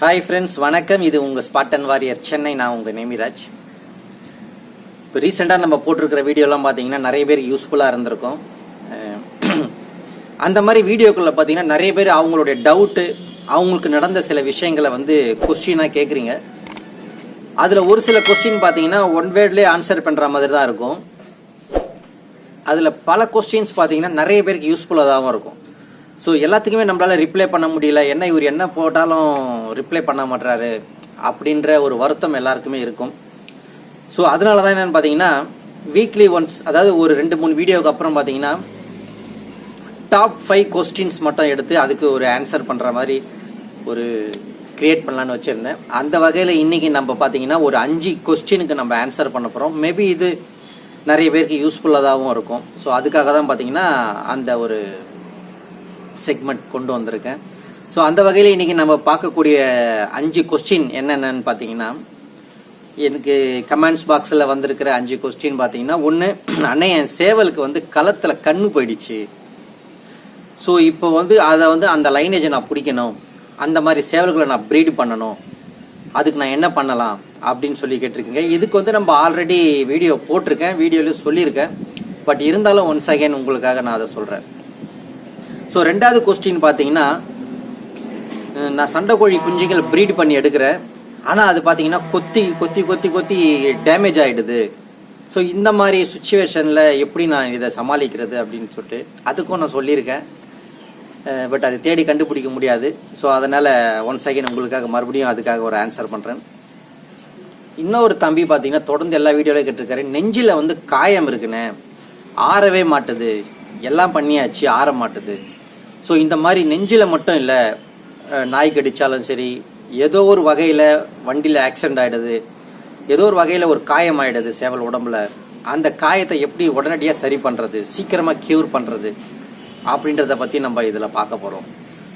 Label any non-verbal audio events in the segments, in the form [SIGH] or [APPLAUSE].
Hi friends வணக்கம். இது உங்கள் ஸ்பாட்டன் வாரியர் சென்னை நான் உங்கள் நேமிராஜ். இப்போ ரீசெண்டாக நம்ம போட்டிருக்கிற வீடியோலாம் பார்த்தீங்கன்னா நிறைய பேர் யூஸ்ஃபுல்லாக இருந்திருக்கும். அந்த மாதிரி வீடியோக்குள்ளே பார்த்தீங்கன்னா நிறைய பேர் அவங்களுடைய டவுட்டு அவங்களுக்கு நடந்த சில விஷயங்களை வந்து கொஸ்டினாக கேட்குறீங்க அதில் ஒரு சில கொஸ்டின் பார்த்தீங்கன்னா ஒன் வேர்ட்லேயே ஆன்சர் பண்ணுற மாதிரி தான் இருக்கும். அதில் பல கொஸ்டின்ஸ் பார்த்தீங்கன்னா நிறைய பேருக்கு யூஸ்ஃபுல்லாகவும் இருக்கும். ஸோ எல்லாத்துக்குமே நம்மளால ரிப்ளை பண்ண முடியல. என்ன இவர் என்ன போட்டாலும் ரிப்ளை பண்ண மாட்டாரு அப்படின்ற ஒரு வருத்தம் எல்லாருக்குமே இருக்கும். ஸோ அதனால தான் என்னன்னு பார்த்தீங்கன்னா வீக்லி ஒன்ஸ் அதாவது ஒரு ரெண்டு மூணு வீடியோவுக்கு அப்புறம் பார்த்தீங்கன்னா டாப் ஃபைவ் கொஸ்டின்ஸ் மட்டும் எடுத்து அதுக்கு ஒரு ஆன்சர் பண்ணுற மாதிரி ஒரு கிரியேட் பண்ணலான்னு வச்சுருந்தேன். அந்த வகையில் இன்றைக்கி நம்ம பார்த்தீங்கன்னா ஒரு அஞ்சு கொஸ்டினுக்கு நம்ம ஆன்சர் பண்ண போகிறோம் மேபி இது நிறைய பேருக்கு யூஸ்ஃபுல்லாகவும் இருக்கும். ஸோ அதுக்காக தான் பார்த்தீங்கன்னா அந்த ஒரு செக்மெண்ட் கொண்டு வந்திருக்கேன். ஸோ அந்த வகையில் இன்றைக்கி நம்ம பார்க்கக்கூடிய அஞ்சு கொஸ்டின் என்னென்னு பார்த்தீங்கன்னா எனக்கு கமெண்ட்ஸ் பாக்ஸில் வந்திருக்கிற அஞ்சு கொஸ்டின் பார்த்தீங்கன்னா ஒன்று அண்ணன் என் சேவலுக்கு வந்து களத்தில் கண்ணு போயிடுச்சு. ஸோ இப்போ வந்து அதை வந்து அந்த லைனேஜை நான் பிடிக்கணும். அந்த மாதிரி சேவல்களை நான் ப்ரீடு பண்ணணும். அதுக்கு நான் என்ன பண்ணலாம் அப்படின்னு சொல்லி கேட்டிருக்கீங்க. இதுக்கு வந்து நம்ம ஆல்ரெடி வீடியோ போட்டிருக்கேன். வீடியோலையும் சொல்லியிருக்கேன். பட் இருந்தாலும் ஒன்ஸ் அகைன் உங்களுக்காக நான் அதை சொல்கிறேன் ஸோ ரெண்டாவது கொஸ்டின் பார்த்தீங்கன்னா நான் சண்டைக்கோழி குஞ்சுகள் ப்ரீட் பண்ணி எடுக்கிறேன். ஆனால் அது பார்த்தீங்கன்னா கொத்தி கொத்தி கொத்தி கொத்தி டேமேஜ் ஆகிடுது ஸோ இந்த மாதிரி சுச்சுவேஷனில் எப்படி நான் இதை சமாளிக்கிறது அப்படின்னு சொல்லிட்டு அதுக்கும் நான் சொல்லியிருக்கேன். பட் அதை தேடி கண்டுபிடிக்க முடியாது. ஸோ அதனால் ஒன் செகண்ட் உங்களுக்காக மறுபடியும் அதுக்காக ஒரு ஆன்சர் பண்ணுறேன் இன்னொரு தம்பி பார்த்தீங்கன்னா தொடர்ந்து எல்லா வீடியோலையும் கேட்டிருக்காரு. நெஞ்சில் வந்து காயம் இருக்குண்ணே. ஆறவே மாட்டுது. எல்லாம் பண்ணியாச்சு ஆற மாட்டுது. ஸோ இந்த மாதிரி நெஞ்சில் மட்டும் இல்லை நாய் கடித்தாலும் சரி ஏதோ ஒரு வகையில் வண்டியில் ஆக்சிடென்ட் ஆகிடுது ஏதோ ஒரு வகையில் ஒரு காயம் ஆயிடுது சேவல் உடம்புல. அந்த காயத்தை எப்படி உடனடியாக சரி பண்ணுறது சீக்கிரமாக க்யூர் பண்ணுறது அப்படின்றத பற்றி நம்ம இதில் பார்க்க போகிறோம்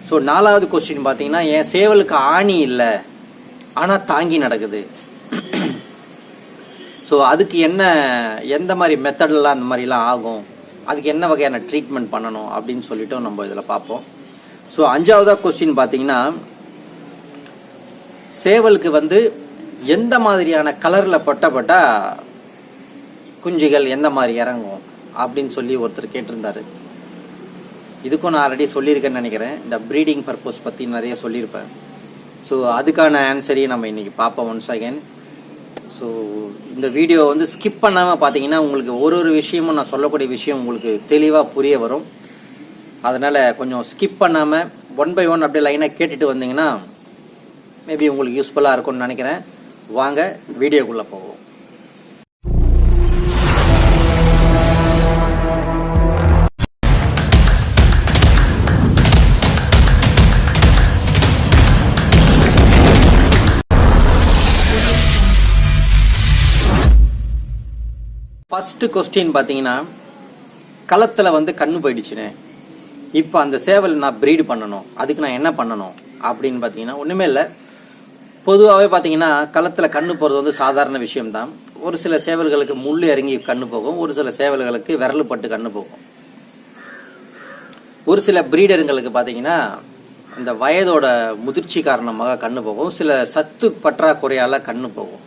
ஸோ நாலாவது கொஸ்டின் பார்த்தீங்கன்னா என் சேவலுக்கு ஆணி இல்லை ஆனால் தாங்கி நடக்குது. ஸோ அதுக்கு என்ன எந்த மாதிரி மெத்தடெல்லாம் அந்த மாதிரிலாம் ஆகும்? அதுக்கு என்ன வகையான ட்ரீட்மெண்ட் பண்ணணும் அப்படின்னு சொல்லிட்டு நம்ம இதில் பார்ப்போம். ஸோ அஞ்சாவதா கொஸ்டின் பார்த்தீங்கன்னா சேவலுக்கு வந்து எந்த மாதிரியான கலரில் பட்டப்பட்டா குஞ்சுகள் எந்த மாதிரி இறங்கும் அப்படின்னு சொல்லி ஒருத்தர் கேட்டிருந்தாரு. இதுக்கும் நான் ஆல்ரெடி சொல்லியிருக்கேன்னு நினைக்கிறேன். இந்த ப்ரீடிங் பர்பஸ் பற்றி நிறைய சொல்லியிருப்பேன். ஸோ அதுக்கான ஆன்சரையும் நம்ம இன்னைக்கு பார்ப்போம் ஒன்ஸ் அகேன் ஸோ இந்த வீடியோ வந்து ஸ்கிப் பண்ணாமல் பார்த்தீங்கன்னா உங்களுக்கு ஒரு ஒரு விஷயமும் நான் சொல்லக்கூடிய விஷயம் உங்களுக்கு தெளிவாக புரிய வரும். அதனால் கொஞ்சம் ஸ்கிப் பண்ணாமல் ஒன் பை ஒன் அப்படியே லைனாக கேட்டுட்டு வந்தீங்கன்னா மேபி உங்களுக்கு யூஸ்ஃபுல்லாக இருக்கும்னு நினைக்கிறேன். வாங்க வீடியோக்குள்ளே போவோம். ஃபஸ்ட்டு கொஸ்டின் பார்த்தீங்கன்னா களத்தில் வந்து கண்ணு போயிடுச்சுனே. இப்போ அந்த சேவல் நான் ப்ரீடு பண்ணணும் அதுக்கு நான் என்ன பண்ணணும் அப்படின்னு பார்த்தீங்கன்னா ஒன்றுமே இல்லை. பொதுவாகவே பார்த்தீங்கன்னா களத்தில் கண்ணு போகிறது வந்து சாதாரண விஷயம்தான். ஒரு சில சேவல்களுக்கு முள் இறங்கி கண்ணு போகும் ஒரு சில சேவல்களுக்கு விரல் பட்டு கண்ணு போகும். ஒரு சில ப்ரீடருங்களுக்கு பார்த்தீங்கன்னா இந்த வயதோட முதிர்ச்சி காரணமாக கண்ணு போகும். சில சத்து பற்றாக்குறையால் கண்ணு போகும்.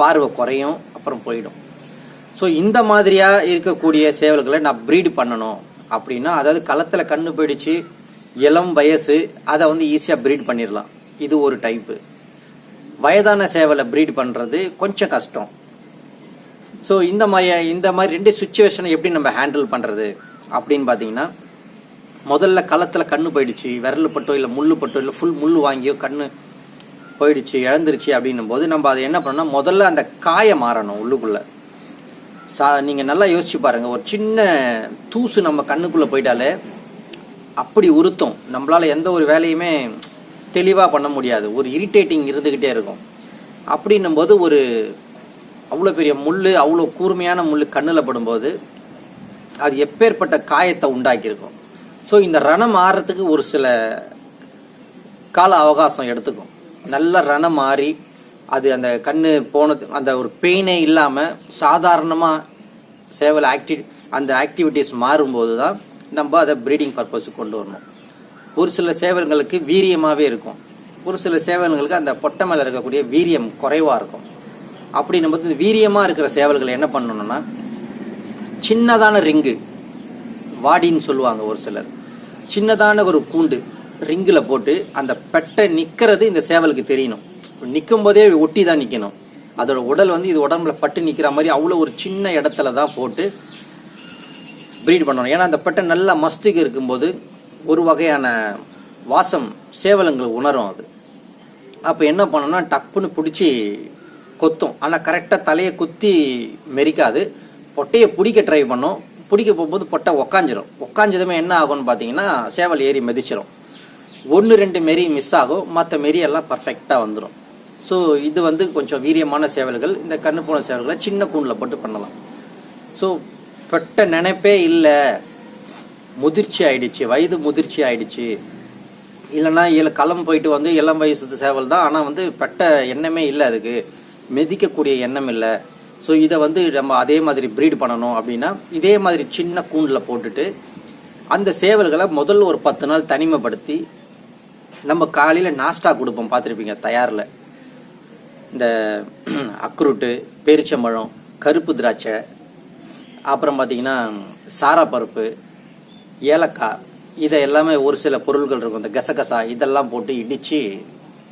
பார்வை குறையும் அப்புறம் போயிடும். ஸோ இந்த மாதிரியாக இருக்கக்கூடிய சேவல்களை நான் ப்ரீடு பண்ணணும் அப்படின்னா அதாவது களத்தில் கண்ணு போயிடுச்சு இளம் வயசு அதை வந்து ஈஸியாக ப்ரீட் பண்ணிடலாம். இது ஒரு டைப்பு வயதான சேவலை ப்ரீட் பண்ணுறது கொஞ்சம் கஷ்டம். ஸோ இந்த மாதிரி இந்த மாதிரி ரெண்டு சுச்சுவேஷனை எப்படி நம்ம ஹேண்டில் பண்ணுறது அப்படின்னு பார்த்தீங்கன்னா முதல்ல களத்தில் கண்ணு போயிடுச்சு விரல் பட்டோ இல்லை முள்ளு பட்டோ இல்லை ஃபுல் முள் வாங்கியோ கண்ணு போயிடுச்சு இழந்துருச்சு அப்படின்னும் போது நம்ம அதை என்ன பண்ணோம்னா முதல்ல அந்த காயை மாறணும் உள்ளுக்குள்ளே. சா நீங்கள் நல்லா யோசிச்சு பாருங்க. ஒரு சின்ன தூசு நம்ம கண்ணுக்குள்ளே போயிட்டாலே அப்படி உறுத்தும். நம்மளால் எந்த ஒரு வேலையுமே தெளிவாக பண்ண முடியாது. ஒரு இரிட்டேட்டிங் இருந்துக்கிட்டே இருக்கும். அப்படின்னும்போது ஒரு அவ்வளோ பெரிய முள் அவ்வளோ கூர்மையான முள் கண்ணில் படும்போது அது எப்பேற்பட்ட காயத்தை உண்டாக்கியிருக்கும். ஸோ இந்த ரணம் ஆறுறதுக்கு ஒரு சில கால அவகாசம் எடுத்துக்கும். நல்ல ரணம் மாறி அது அந்த கண்ணு போனது அந்த ஒரு பெயினே இல்லாமல் சாதாரணமாக சேவல் ஆக்டி அந்த ஆக்டிவிட்டீஸ் மாறும்போது தான் நம்ம அதை ப்ரீடிங் பர்பஸுக்கு கொண்டு வரணும். ஒரு சில சேவல்களுக்கு வீரியமாகவே இருக்கும். ஒரு சில சேவல்களுக்கு அந்த பொட்டை மேலே இருக்கக்கூடிய வீரியம் குறைவாக இருக்கும். அப்படின்னும் போது வீரியமாக இருக்கிற சேவல்களை என்ன பண்ணணும்னா சின்னதான ரிங்கு வாடின்னு சொல்லுவாங்க ஒரு சிலர். சின்னதான ஒரு கூண்டு ரிங்கில் போட்டு அந்த பெட்டை நிற்கிறது இந்த சேவலுக்கு தெரியணும். நிற்கும் போதே ஒட்டி தான் நிற்கணும் அதோட உடல் வந்து இது உடம்புல பட்டு நிற்கிற மாதிரி அவ்வளோ ஒரு சின்ன இடத்துல தான் போட்டு ப்ரீட் பண்ணணும். ஏன்னா அந்த பட்டை நல்லா மஸ்துக்கு இருக்கும்போது ஒரு வகையான வாசம் சேவலங்களுக்கு உணரும் அது. அப்போ என்ன பண்ணோம்னா டப்புன்னு பிடிச்சி கொத்தும். ஆனால் கரெக்டாக தலையை குத்தி மெரிக்காது. பொட்டையை பிடிக்க ட்ரை பண்ணும். பிடிக்க போகும்போது பொட்டை உக்காஞ்சிரும். உக்காஞ்சதுமே என்ன ஆகும்னு பார்த்தீங்கன்னா சேவல் ஏறி மிதிச்சிரும். ஒன்று ரெண்டு மெரி மிஸ் ஆகும். மற்ற மெரியெல்லாம் பர்ஃபெக்டாக வந்துடும் ஸோ இது வந்து கொஞ்சம் வீரியமான சேவல்கள். இந்த கண்ணு போன சேவல்களை சின்ன கூண்டில் போட்டு பண்ணலாம். ஸோ பெட்ட நினைப்பே இல்லை. முதிர்ச்சி ஆயிடுச்சு. வயது முதிர்ச்சி ஆயிடுச்சு. இல்லைன்னா இல்லை களம் போயிட்டு வந்து இளம் வயசு சேவல் தான். ஆனால் வந்து பெட்ட எண்ணமே இல்லை அதுக்கு. மிதிக்கக்கூடிய எண்ணம் இல்லை. ஸோ இதை வந்து நம்ம அதே மாதிரி ப்ரீட் பண்ணணும் அப்படின்னா இதே மாதிரி சின்ன கூண்டில் போட்டுட்டு அந்த சேவல்களை முதல்ல ஒரு பத்து நாள் தனிமைப்படுத்தி நம்ம காலையில் நாஸ்டா கொடுப்போம். பார்த்துருப்பீங்க தயாரில். இந்த [CLEARS THROAT] அக்ரூட்டு பேரிச்சம்பழம் கருப்பு திராட்சை அப்புறம் பார்த்தீங்கன்னா சாரா பருப்பு ஏலக்காய் இதை எல்லாமே ஒரு சில பொருள்கள் இருக்கும். இந்த கசகசா இதெல்லாம் போட்டு இடித்து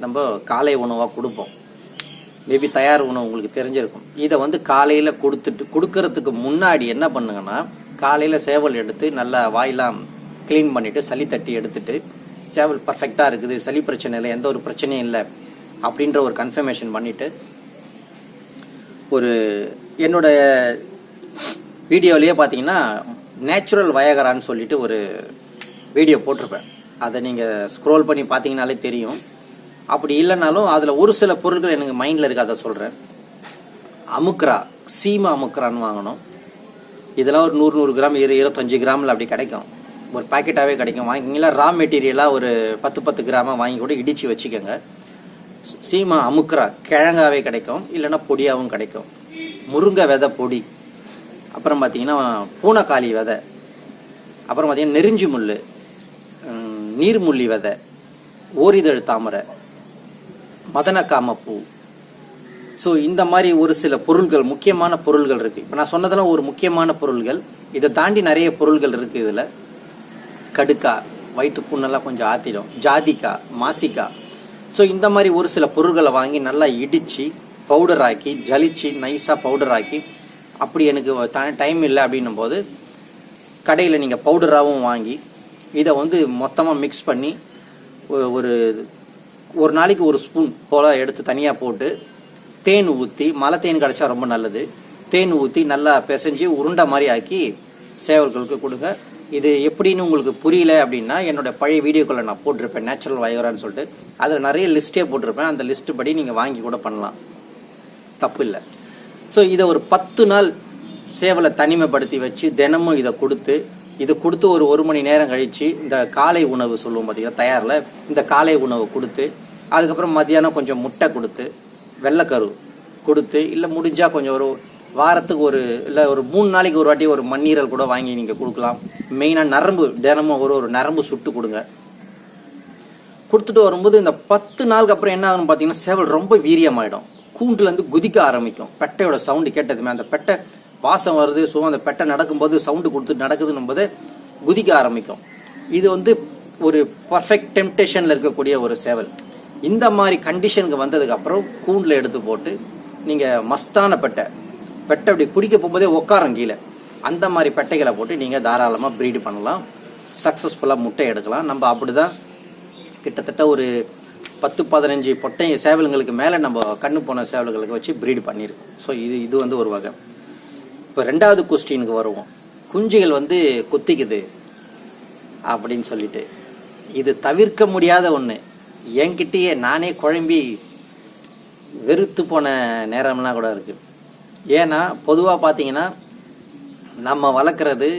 நம்ம காலை உணவாக கொடுப்போம். மேபி தயார் உணவு உங்களுக்கு தெரிஞ்சிருக்கும். இதை வந்து காலையில் கொடுத்துட்டு கொடுக்கறதுக்கு முன்னாடி என்ன பண்ணுங்கன்னா காலையில் சேவல் எடுத்து நல்லா வாயெல்லாம் க்ளீன் பண்ணிவிட்டு சளி தட்டி எடுத்துட்டு சேவல் பர்ஃபெக்டாக இருக்குது சளி பிரச்சனை இல்லை எந்த ஒரு பிரச்சனையும் இல்லை. அப்படின்ற ஒரு கன்ஃபர்மேஷன் பண்ணிவிட்டு ஒரு என்னோட வீடியோலயே பார்த்தீங்கன்னா நேச்சுரல் வயகரான்னு சொல்லிட்டு ஒரு வீடியோ போட்டிருப்பேன். அதை நீங்கள் ஸ்க்ரோல் பண்ணி பார்த்தீங்கனாலே தெரியும். அப்படி இல்லைனாலும் அதில் ஒரு சில பொருட்கள் எனக்கு மைண்டில் இருக்குது அதை சொல்கிறேன் அமுக்ரா சீமா அமுக்ரான்னு வாங்கணும். இதெல்லாம் ஒரு நூறு நூறு கிராம் இரு இருபத்தஞ்சி கிராமில் அப்படி கிடைக்கும். ஒரு பாக்கெட்டாகவே கிடைக்கும். வாங்கிக்கிங்களா ரா மெட்டீரியலாக ஒரு பத்து பத்து கிராமாக வாங்கி கூட இடித்து வச்சுக்கோங்க. சீமா அமுக்குறா கிழங்காவே கிடைக்கும் இல்லைன்னா பொடியாகவும் கிடைக்கும். முருங்கை விதை பொடி. அப்புறம் பார்த்தீங்கன்னா பூனைக்காளி விதை. அப்புறம் பார்த்தீங்கன்னா நெருஞ்சி முள் நீர்முள்ளி விதை. ஓரிதழ் தாமரை. மதனக்காமப்பூ ஸோ இந்த மாதிரி ஒரு சில பொருள்கள் முக்கியமான பொருள்கள் இருக்குது இப்போ நான் சொன்னதெல்லாம் ஒரு முக்கியமான பொருள்கள். இதை தாண்டி நிறைய பொருள்கள் இருக்குது இதில். கடுக்கா வயிற்று புண்ணெல்லாம் கொஞ்சம் ஆத்திடும். ஜாதிக்கா மாசிக்கா. ஸோ இந்த மாதிரி ஒரு சில பொருட்களை வாங்கி நல்லா இடித்து பவுடர் ஆக்கி ஜலிச்சு நைஸாக பவுடர் ஆக்கி அப்படி எனக்கு டைம் இல்லை அப்படின்னும் போது கடையில் நீங்கள் பவுடராகவும் வாங்கி இதை வந்து மொத்தமாக மிக்ஸ் பண்ணி ஒரு ஒரு நாளைக்கு ஒரு ஸ்பூன் போல் எடுத்து தனியாக போட்டு தேன் ஊற்றி மலை தேன் கிடச்சா ரொம்ப நல்லது. தேன் ஊற்றி நல்லா பிசைஞ்சு உருண்டை மாதிரி ஆக்கி சேவல்களுக்கு கொடுங்க. இது எப்படின்னு உங்களுக்கு புரியல அப்படின்னா என்னோட பழைய வீடியோக்களை நான் போட்டிருப்பேன் நேச்சுரல் வயோரான்னு சொல்லிட்டு. அதில் நிறைய லிஸ்ட்டே போட்டிருப்பேன். அந்த லிஸ்ட்டு படி நீங்கள் வாங்கி கூட பண்ணலாம். தப்பு இல்லை. ஸோ இதை ஒரு பத்து நாள் சேவலை தனிமைப்படுத்தி வச்சு தினமும் இதை கொடுத்து இதை கொடுத்து ஒரு ஒரு மணி நேரம் கழித்து இந்த காலை உணவு சொல்லுவோம் பார்த்தீங்கன்னா தயாரில் இந்த காலை உணவு கொடுத்து அதுக்கப்புறம் மத்தியானம் கொஞ்சம் முட்டை கொடுத்து வெள்ளைக்கரு கொடுத்து இல்லை முடிஞ்சால் கொஞ்சம் ஒரு வாரத்துக்கு ஒரு இல்லை ஒரு மூணு நாளைக்கு ஒரு வாட்டி ஒரு மண்ணீரல் கூட வாங்கி நீங்கள் கொடுக்கலாம். மெயினாக நரம்பு தினமும் ஒரு ஒரு நரம்பு சுட்டு கொடுங்க. கொடுத்துட்டு வரும்போது இந்த பத்து நாளுக்கு அப்புறம் என்ன ஆகும்னு பார்த்தீங்கன்னா சேவல் ரொம்ப வீரியமாயிடும். கூண்டுலேருந்து குதிக்க ஆரம்பிக்கும். பெட்டையோட சவுண்டு கேட்டதுமே அந்த பெட்டை வாசம் வருது ஸோ அந்த பெட்டை நடக்கும்போது சவுண்டு கொடுத்து நடக்குதுன்னும் போது குதிக்க ஆரம்பிக்கும். இது வந்து ஒரு பர்ஃபெக்ட் டெம்டேஷனில் இருக்கக்கூடிய ஒரு சேவல். இந்த மாதிரி கண்டிஷனுக்கு வந்ததுக்கப்புறம் கூண்டில் எடுத்து போட்டு நீங்கள் மஸ்தான பெட்டை பெட்டை அப்படி குடிக்க போகும்போதே உட்காரம் கீழே. அந்த மாதிரி பெட்டைகளை போட்டு நீங்கள் தாராளமாக ப்ரீடு பண்ணலாம். சக்ஸஸ்ஃபுல்லாக முட்டை எடுக்கலாம். நம்ம அப்படிதான் கிட்டத்தட்ட ஒரு பத்து பதினஞ்சு பொட்டை சேவல்களுக்கு மேலே நம்ம கண்ணு போன சேவல்களுக்கு வச்சு ப்ரீடு பண்ணியிருக்கோம். ஸோ இது இது வந்து ஒரு வகை. இப்போ ரெண்டாவது கொஸ்டினுக்கு வருவோம். குஞ்சுகள் வந்து கொத்திக்குது அப்படின்னு சொல்லிட்டு. இது தவிர்க்க முடியாத ஒன்று என்கிட்டயே நானே குழம்பி வெறுத்து போன நேரம்லாம் கூட இருக்குது ஏன்னா பொதுவாக பார்த்தீங்கன்னா நம்ம வளர்க்குறது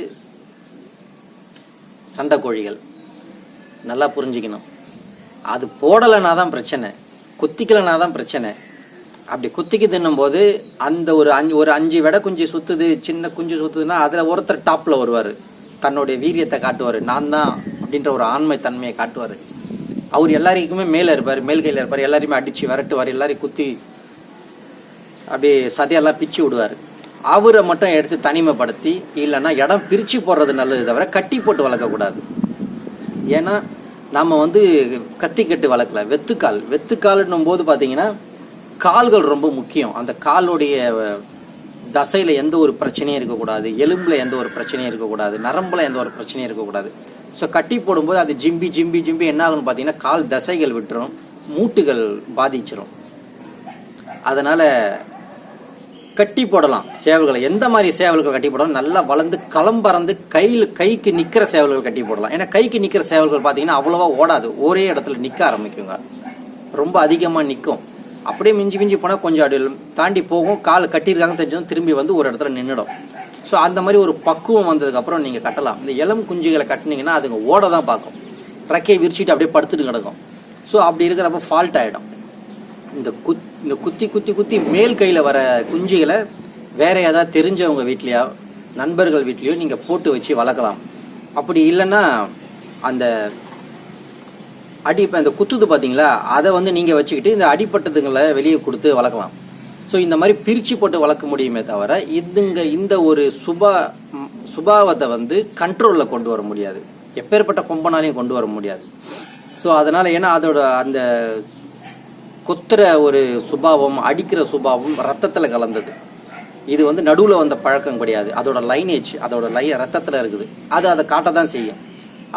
சண்டை கோழிகள். நல்லா புரிஞ்சுக்கணும். அது போடலைனா தான் பிரச்சனை. குத்திக்கலைனா தான் பிரச்சனை. அப்படி குத்திக்கு தின்னும்போது அந்த ஒரு அஞ்சு ஒரு அஞ்சு வெடை குஞ்சு சுற்றுது சின்ன குஞ்சு சுற்றுதுன்னா அதில் ஒருத்தர் டாப்பில் வருவார். தன்னுடைய வீரியத்தை காட்டுவார். நான் தான் அப்படின்ற ஒரு ஆண்மை தன்மையை காட்டுவார். அவர் எல்லாருக்குமே மேலே இருப்பார் மேல் கையில் இருப்பார் எல்லாரையுமே அடித்து விரட்டுவார் எல்லாரையும் குத்தி அப்படியே சதையெல்லாம் பிச்சு விடுவார். அவரை மட்டும் எடுத்து தனிமைப்படுத்தி இல்லைன்னா இடம் பிரித்து போடுறது நல்லது தவிர கட்டி போட்டு வளர்க்கக்கூடாது. ஏன்னா நம்ம வந்து கத்தி கட்டு வளர்க்கல. வெத்துக்கால். வெத்துக்கால்னும் போது பார்த்தீங்கன்னா கால்கள் ரொம்ப முக்கியம். அந்த காலுடைய தசையில் எந்த ஒரு பிரச்சனையும் இருக்கக்கூடாது. எலும்பில் எந்த ஒரு பிரச்சனையும் இருக்கக்கூடாது. நரம்பில் எந்த ஒரு பிரச்சனையும் இருக்கக்கூடாது. ஸோ கட்டி போடும்போது அது ஜிம்பி ஜிம்பி ஜிம்பி என்ன ஆகும்னு பார்த்தீங்கன்னா கால் தசைகள் விட்டுரும். மூட்டுகள் பாதிச்சிரும். அதனால கட்டி போடலாம் சேவல்களை. எந்த மாதிரி சேவல்கள் கட்டி போடலாம்? நல்லா வளர்ந்து களம்பறந்து கையில் கைக்கு நிற்கிற சேவல்கள் கட்டி போடலாம். ஏன்னா கைக்கு நிற்கிற சேவல்கள் பார்த்தீங்கன்னா அவ்வளோவா ஓடாது. ஒரே இடத்துல நிற்க ஆரம்பிக்குங்க. ரொம்ப அதிகமாக நிற்கும் அப்படியே மிஞ்சி மிஞ்சி போனால் கொஞ்சம் அடி தாண்டி போகும். கால் கட்டியிருக்காங்க தெரிஞ்சதும் திரும்பி வந்து ஒரு இடத்துல நின்றுடும் ஸோ அந்த மாதிரி ஒரு பக்குவம் வந்ததுக்கப்புறம் நீங்கள் கட்டலாம். இந்த இளம் குஞ்சுகளை கட்டினீங்கன்னா அதுங்க ஓட தான் பார்க்கும். ரெக்கையை விரிச்சிட்டு அப்படியே படுத்துட்டு கிடக்கும். ஸோ அப்படி இருக்கிறப்ப ஃபால்ட் ஆகிடும் இந்த குத் இந்த குத்தி குத்தி குத்தி மேல் கையில் வர குஞ்சுகளை வேற ஏதாவது தெரிஞ்சவங்க வீட்லையோ நண்பர்கள் வீட்லேயோ நீங்கள் போட்டு வச்சு வளர்க்கலாம். அப்படி இல்லைன்னா அந்த அடி அந்த குத்துது பார்த்தீங்களா அதை வந்து நீங்கள் வச்சுக்கிட்டு இந்த அடிப்பட்டதுங்களை வெளியே கொடுத்து வளர்க்கலாம். ஸோ இந்த மாதிரி பிரித்து போட்டு வளர்க்க முடியுமே தவிர இதுங்க இந்த ஒரு சுபா சுபாவத்தை வந்து கண்ட்ரோலில் கொண்டு வர முடியாது. எப்பேற்பட்ட கொம்பனாலையும் கொண்டு வர முடியாது. ஸோ அதனால் ஏன்னா அதோட அந்த கொத்துற ஒரு சுபாவம் அடிக்கிற சுபாவம் ரத்தத்தில் கலந்தது. இது வந்து நடுவில் வந்த பழக்கம் கிடையாது. அதோட லைனேஜ் அதோட லை ரத்தத்தில் இருக்குது. அது அதை காட்ட தான் செய்யும்.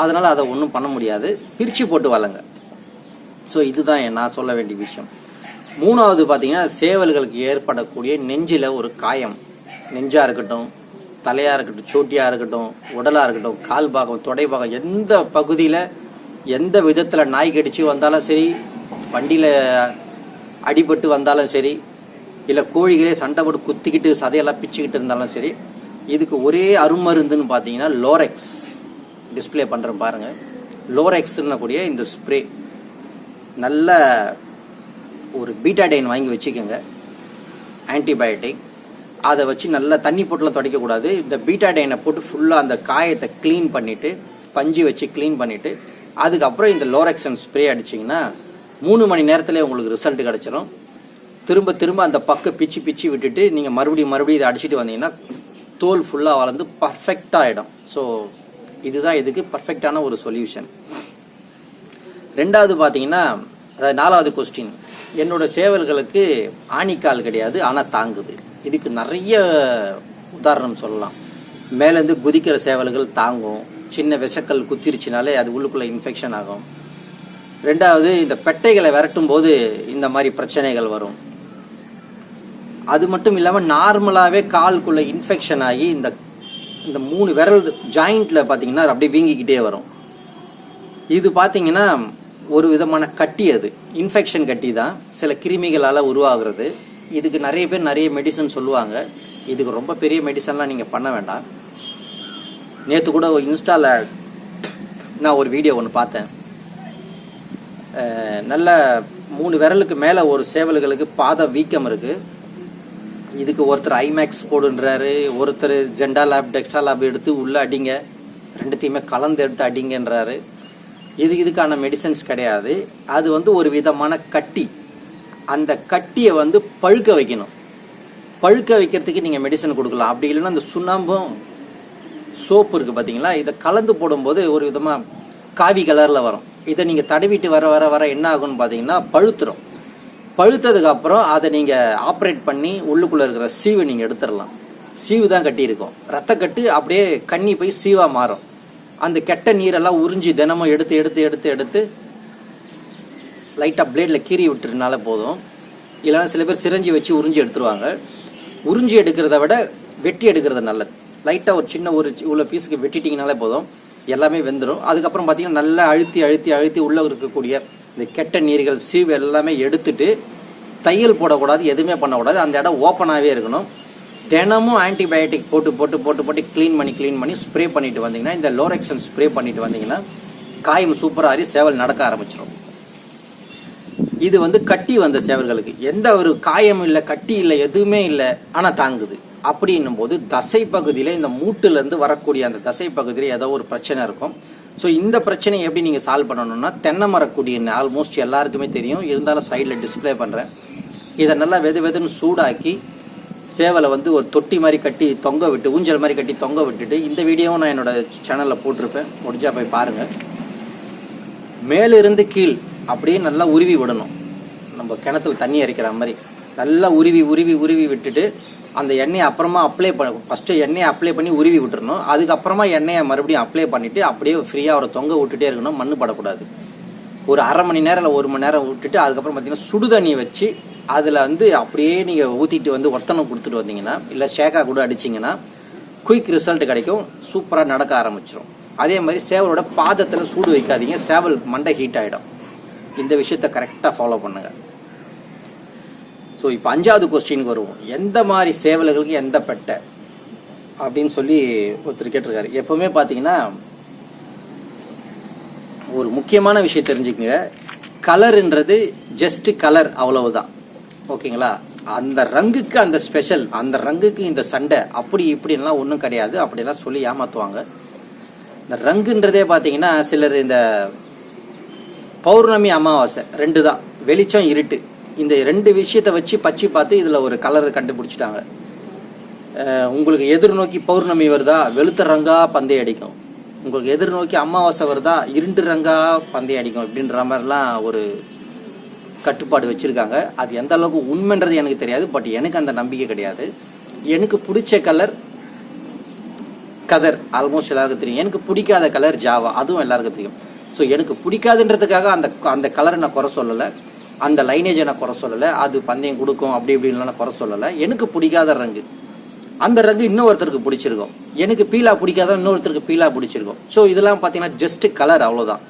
அதனால் அதை ஒன்றும் பண்ண முடியாது. பிரித்து போட்டு வளங்க. ஸோ இதுதான் நான் சொல்ல வேண்டிய விஷயம். மூணாவது பார்த்தீங்கன்னா சேவல்களுக்கு ஏற்படக்கூடிய நெஞ்சில் ஒரு காயம். நெஞ்சாக இருக்கட்டும் தலையாக இருக்கட்டும் சோட்டியாக இருக்கட்டும் உடலாக இருக்கட்டும் கால் பாகம் தொடை பாகம் எந்த பகுதியில் எந்த விதத்தில் நாய் கடிச்சு வந்தாலும் சரி வண்டியில் அடிபட்டு வந்தாலும் சரி இல்லை கோழிகளே சண்டை போட்டு குத்திக்கிட்டு சதையெல்லாம் பிச்சுக்கிட்டு இருந்தாலும் சரி இதுக்கு ஒரே அருமருந்துன்னு பார்த்தீங்கன்னா லோரெக்ஸ் டிஸ்பிளே பண்ணுறேன் பாருங்கள் லோரெக்ஸ்ன்னு கூடிய இந்த ஸ்ப்ரே நல்ல ஒரு பீட்டாடைன் வாங்கி வச்சுக்கோங்க. ஆன்டிபயோட்டிக் அதை வச்சு நல்லா தண்ணி போட்டுலாம் துடைக்கக்கூடாது. இந்த பீட்டாடைனை போட்டு ஃபுல்லாக அந்த காயத்தை க்ளீன் பண்ணிவிட்டு பஞ்சு வச்சு க்ளீன் பண்ணிவிட்டு அதுக்கப்புறம் இந்த லோரெக்ஸன் ஸ்ப்ரே அடிச்சிங்கன்னா மூணு மணி நேரத்தில் உங்களுக்கு ரிசல்ட் கிடச்சிரும். திரும்ப திரும்ப அந்த பக்கம் பிச்சு பிச்சு விட்டுட்டு நீங்கள் மறுபடியும் மறுபடியும் இதை அடிச்சிட்டு வந்தீங்கன்னா தோல் ஃபுல்லாக வளர்ந்து பர்ஃபெக்டாக ஆகிடும் ஸோ இதுதான் இதுக்கு பர்ஃபெக்டான ஒரு சொல்யூஷன் ரெண்டாவது பார்த்தீங்கன்னா அதாவது நாலாவது கொஸ்டின் என்னோட சேவல்களுக்கு ஆணிக்கால் கிடையாது ஆனால் தாங்குது. இதுக்கு நிறைய உதாரணம் சொல்லலாம். மேலேருந்து குதிக்கிற சேவல்கள் தாங்கும். சின்ன விஷக்கல் குத்திருச்சுனாலே அது உள்ளுக்குள்ளே இன்ஃபெக்ஷன் ஆகும். ரெண்டாவது இந்த பெட்டைகளை விரட்டும் போது இந்த மாதிரி பிரச்சனைகள் வரும். அது மட்டும் இல்லாமல் நார்மலாகவே கால்குள்ளே இன்ஃபெக்ஷன் ஆகி இந்த இந்த மூணு விரல் ஜாயிண்ட்டில் பார்த்தீங்கன்னா அப்படியே வீங்கிக்கிட்டே வரும். இது பார்த்தீங்கன்னா ஒரு விதமான கட்டி அது. இன்ஃபெக்ஷன் கட்டி தான். சில கிருமிகளால் உருவாகிறது. இதுக்கு நிறைய பேர் நிறைய மெடிசன் சொல்லுவாங்க. இதுக்கு ரொம்ப பெரிய மெடிசன்லாம் நீங்கள் பண்ண வேண்டாம். நேற்று கூட இன்ஸ்டாவில் நான் ஒரு வீடியோ ஒன்று பார்த்தேன். நல்ல மூணு விரலுக்கு மேலே ஒரு சேவல்களுக்கு பாத வீக்கம் இருக்குது இதுக்கு ஒருத்தர் ஐமேக்ஸ் போடுன்றாரு ஒருத்தர் ஜெண்டா லேப் டெக்ஸ்டா லேப் எடுத்து உள்ளே அடிங்க ரெண்டுத்தையுமே கலந்து எடுத்து அடிங்கன்றாரு. இது இதுக்கான மெடிசன்ஸ் கிடையாது. அது வந்து ஒரு விதமான கட்டி. அந்த கட்டியை வந்து பழுக்க வைக்கணும். பழுக்க வைக்கிறதுக்கு நீங்கள் மெடிசன் கொடுக்கலாம். அப்படி இல்லைன்னா அந்த சுண்ணாம்பும் சோப்பு இருக்குது பார்த்தீங்களா இதை கலந்து போடும்போது ஒரு விதமாக காவி கலரில் வரும். இதை நீங்கள் தடவிட்டு வர வர வர என்ன ஆகும்னு பார்த்தீங்கன்னா பழுத்துரும். பழுத்ததுக்கு அப்புறம் அதை நீங்கள் ஆப்ரேட் பண்ணி உள்ளுக்குள்ளே இருக்கிற சீவை நீங்கள் எடுத்துடலாம். சீவு தான் கட்டியிருக்கும். ரத்தக்கட்டு அப்படியே கண்ணி போய் சீவாக மாறும். அந்த கெட்ட நீரெல்லாம் உறிஞ்சி தினமும் எடுத்து எடுத்து எடுத்து எடுத்து லைட்டாக பிளேடில் கீறி விட்டுறதுனால போதும். இல்லைன்னா சில பேர் சிரஞ்சி வச்சு உறிஞ்சி எடுத்துருவாங்க. உறிஞ்சி எடுக்கிறத விட வெட்டி எடுக்கிறது நல்லது. லைட்டாக ஒரு சின்ன ஒரு இவ்வளோ பீஸுக்கு வெட்டிட்டிங்கனாலே போதும். எல்லாமே வெந்துடும் அதுக்கப்புறம் பார்த்தீங்கன்னா நல்லா அழுத்தி அழுத்தி அழுத்தி உள்ளே இருக்கக்கூடிய இந்த கெட்ட நீர்கள் சீவு எல்லாமே எடுத்துட்டு தையல் போடக்கூடாது எதுவுமே பண்ணக்கூடாது. அந்த இடம் ஓப்பனாகவே இருக்கணும். தினமும் ஆன்டிபயோட்டிக் போட்டு போட்டு போட்டு போட்டு க்ளீன் பண்ணி க்ளீன் பண்ணி ஸ்ப்ரே பண்ணிட்டு வந்தீங்கன்னா இந்த லோரெக்சன் ஸ்ப்ரே பண்ணிட்டு வந்தீங்கன்னா காயம் சூப்பராக ஆறி சேவல் நடக்க ஆரம்பிச்சிடும் இது வந்து கட்டி வந்த சேவல்களுக்கு. எந்த ஒரு காயமும் இல்லை கட்டி இல்லை எதுவுமே இல்லை ஆனால் தாங்குது. அப்படின்னும் போது தசை பகுதியில் இந்த மூட்டுலேருந்து வரக்கூடிய அந்த தசை பகுதியில் ஏதோ ஒரு பிரச்சனை இருக்கும். ஸோ இந்த பிரச்சனையை எப்படி நீங்கள் சால்வ் பண்ணணும்னா தென்னை மரக்குடி ஆல்மோஸ்ட் எல்லாருக்குமே தெரியும். இருந்தாலும் சைடில் டிஸ்ப்ளே பண்ணுறேன் இதை நல்லா வெது வெதுன்னு சூடாக்கி சேவலை வந்து ஒரு தொட்டி மாதிரி கட்டி தொங்க விட்டு ஊஞ்சல் மாதிரி கட்டி தொங்க விட்டுட்டு இந்த வீடியோவும் நான் என்னோட சேனலில் போட்டிருப்பேன். முடிஞ்சா போய் பாருங்கள் மேலிருந்து கீழ் அப்படியே நல்லா உருவி விடணும். நம்ம கிணத்துல தண்ணி அரைக்கிற மாதிரி. நல்லா உருவி உருவி உருவி விட்டுட்டு அந்த எண்ணெயை அப்புறமா அப்ளை பண்ண ஃபஸ்ட்டு எண்ணெயை அப்ளை பண்ணி உருவி விட்டுறணும். அதுக்கப்புறமா எண்ணெயை மறுபடியும் அப்ளை பண்ணிவிட்டு அப்படியே ஃப்ரீயாக அவரை தொங்க விட்டுட்டே இருக்கணும். மண் படக்கூடாது. ஒரு அரை மணி நேரம் இல்லை ஒரு மணி நேரம் விட்டுட்டு அதுக்கப்புறம் பார்த்தீங்கன்னா சுடு தண்ணி வச்சு அதில் வந்து அப்படியே நீங்கள் ஊற்றிட்டு வந்து ஒத்தனை கொடுத்துட்டு வந்தீங்கன்னா இல்லை ஷேக்கா கூட அடிச்சிங்கன்னா குயிக் ரிசல்ட் கிடைக்கும். சூப்பராக நடக்க ஆரம்பிச்சிடும் அதே மாதிரி சேவலோட பாதத்தில் சூடு வைக்காதீங்க. சேவல் மண்டை ஹீட் ஆகிடும் இந்த விஷயத்த கரெக்டாக ஃபாலோ பண்ணுங்கள் ஸோ இப்போ அஞ்சாவது கொஸ்டினுக்கு வருவோம். எந்த மாதிரி சேவல்களுக்கு எந்த பெட்டை? அப்படின்னு சொல்லி ஒருத்தர் கேட்டிருக்காரு. எப்பவுமே பார்த்தீங்கன்னா ஒரு முக்கியமான விஷயம் தெரிஞ்சுக்கங்க. கலருன்றது ஜஸ்ட் கலர் அவ்வளவுதான். ஓகேங்களா? அந்த ரங்குக்கு அந்த ஸ்பெஷல் அந்த ரங்குக்கு இந்த சண்டை அப்படி இப்படின்லாம் ஒன்றும் கிடையாது. அப்படிலாம் சொல்லி ஏமாத்துவாங்க. இந்த ரங்குன்றதே பார்த்தீங்கன்னா சிலர் இந்த பௌர்ணமி அமாவாசை ரெண்டு தான் வெளிச்சம் இருட்டு. இந்த ரெண்டு விஷயத்தை வச்சு பச்சை பார்த்து இதில் ஒரு கலர் கண்டுபிடிச்சிட்டாங்க. உங்களுக்கு எதிர்நோக்கி பௌர்ணமி வருதா? வெளுத்த ரங்கா பந்தயம் அடிக்கும். உங்களுக்கு எதிர்நோக்கி அமாவாசை வருதா? இருண்டு ரங்கா பந்தய அடிக்கும் அப்படின்ற மாதிரிலாம் ஒரு கட்டுப்பாடு வச்சுருக்காங்க. அது எந்த அளவுக்கு உண்மைன்றது எனக்கு தெரியாது பட் எனக்கு அந்த நம்பிக்கை கிடையாது. எனக்கு பிடிச்ச கலர் கதர். ஆல்மோஸ்ட் எல்லாருக்கும் தெரியும். எனக்கு பிடிக்காத கலர் ஜாவா. அதுவும் எல்லாருக்கும் தெரியும். ஸோ எனக்கு பிடிக்காதுன்றதுக்காக அந்த அந்த கலரை நான் குறை சொல்லலை. அந்த லைனேஜை நான் குறை சொல்லலை. அது பந்தயம் கொடுக்கும் அப்படி இப்படின்லாம் நான் குறை சொல்லலை. எனக்கு பிடிக்காத ரங்கு. அந்த ரங்கு இன்னொருத்தருக்கு பிடிச்சிருக்கும். எனக்கு பீலா பிடிக்காத இன்னொருத்தருக்கு பீலா பிடிச்சிருக்கும். ஸோ இதெல்லாம் பார்த்தீங்கன்னா ஜஸ்ட் கலர் அவ்வளோதான்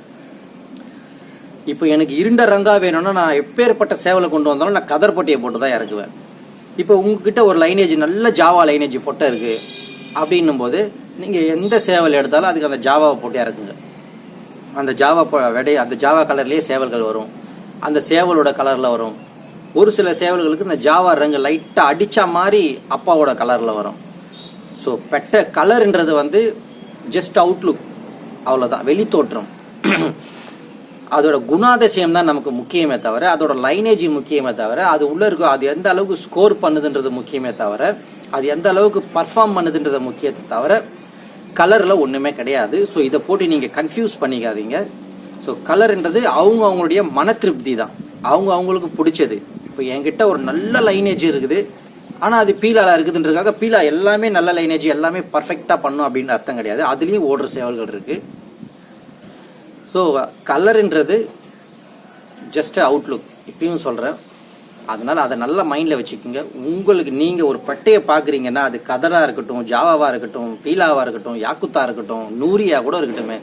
இப்போ எனக்கு இருண்ட ரங்காக வேணும்னா நான் எப்பேற்பட்ட சேவலை கொண்டு வந்தாலும் நான் கதர் பொட்டியை போட்டு தான் இறக்குவேன். இப்போ உங்ககிட்ட ஒரு லைனேஜ் நல்ல ஜாவா லைனேஜ் பொட்டை இருக்குது அப்படின்னும் போது நீங்கள் எந்த சேவல் எடுத்தாலும் அதுக்கு அந்த ஜாவாவை போட்டு இறக்குங்க. அந்த ஜாவா விடைய அந்த ஜாவா கலர்லேயே சேவல்கள் வரும். அந்த சேவலோட கலரில் வரும். ஒரு சில சேவல்களுக்கு இந்த ஜாவா ரங்கு லைட்டாக அடித்த மாதிரி அப்பாவோட கலரில் வரும். ஸோ பெட்ட கலர்ன்றது வந்து ஜஸ்ட் அவுட்லுக் அவ்வளோதான் வெளித்தோற்றம் அதோட குணாதிசயம் தான் நமக்கு முக்கியமே தவிர அதோட லைனேஜ் முக்கியமே தவிர அது உள்ளே இருக்கோ அது எந்த அளவுக்கு ஸ்கோர் பண்ணுதுன்றது முக்கியமே தவிர அது எந்த அளவுக்கு பர்ஃபார்ம் பண்ணுதுன்றது முக்கியத்தை தவிர கலரில் ஒன்றுமே கிடையாது. ஸோ இதை போட்டு நீங்கள் கன்ஃபியூஸ் பண்ணிக்காதீங்க. ஸோ கலர்ன்றது அவங்க அவங்களுடைய மன திருப்தி தான். அவங்க அவங்களுக்கு பிடிச்சது. இப்போ என்கிட்ட ஒரு நல்ல லைனேஜ் இருக்குது. ஆனால் அது பீலால இருக்குதுன்றதுக்காக பீலா எல்லாமே நல்ல லைனேஜ் எல்லாமே பர்ஃபெக்டாக பண்ணும் அப்படின்னு அர்த்தம் கிடையாது. அதுலேயும் ஓடுற சேவல்கள் இருக்குது ஸோ கலருன்றது ஜஸ்ட் அவுட்லுக் இப்பயும் சொல்கிறேன் அதனால் அதை நல்ல மைண்டில் வச்சுக்கோங்க. உங்களுக்கு நீங்கள் ஒரு பட்டையை பார்க்குறீங்கன்னா அது கதராக இருக்கட்டும் ஜாவாவாக இருக்கட்டும் பீலாவாக இருக்கட்டும் யாக்குத்தாக இருக்கட்டும் நூரியா கூட இருக்கட்டுமே.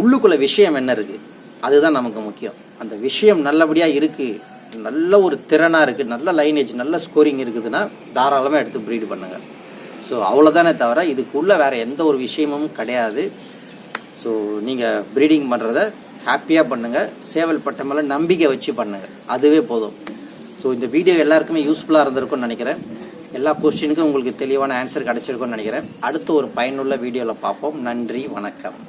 உள்ளுக்குள்ள விஷயம் என்ன இருக்குது அதுதான் நமக்கு முக்கியம். அந்த விஷயம் நல்லபடியாக இருக்குது நல்ல ஒரு திறனாக இருக்குது நல்ல லைனேஜ் நல்ல ஸ்கோரிங் இருக்குதுன்னா தாராளமாக எடுத்து ப்ரீட் பண்ணுங்க. ஸோ அவ்வளோதானே தவிர இதுக்குள்ளே வேற எந்த ஒரு விஷயமும் கிடையாது. ஸோ நீங்கள் ப்ரீடிங் பண்ணுறத ஹாப்பியாக பண்ணுங்கள் சேவல் பட்டம் மேலே நம்பிக்கை வச்சு பண்ணுங்கள் அதுவே போதும். ஸோ இந்த வீடியோ எல்லாருக்குமே யூஸ்ஃபுல்லாக இருந்திருக்கும்னு நினைக்கிறேன். எல்லா கொஸ்டினுக்கும் உங்களுக்கு தெளிவான ஆன்சர் கிடைச்சிருக்கும்னு நினைக்கிறேன். அடுத்த ஒரு பயனுள்ள வீடியோவில் பார்ப்போம். நன்றி வணக்கம்.